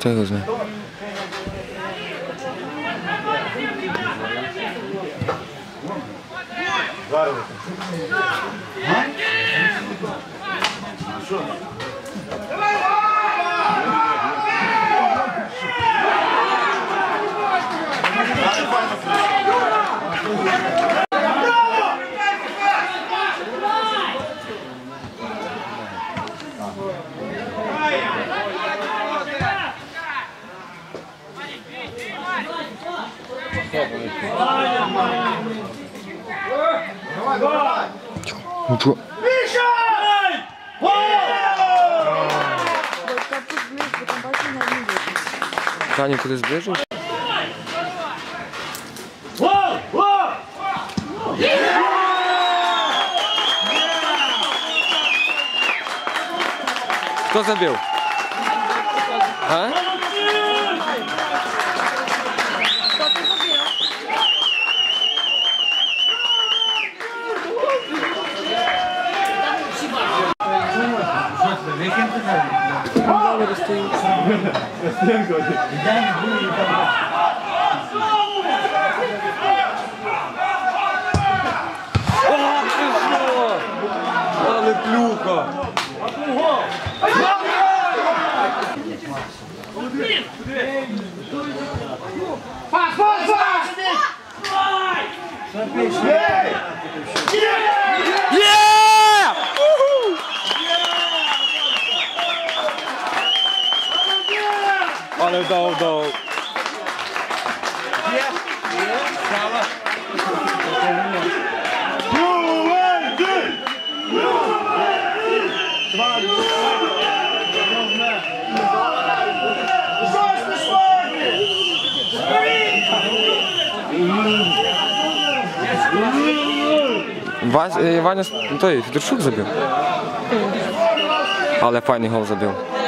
タイガースね Хто Bicho! Tanie, Vai, vai! Kto zabił? A? Забив? А? О, ти що? Але плюха! Є! Але дав. Е, Ваня, Федорчук забив. Але файний гол забив.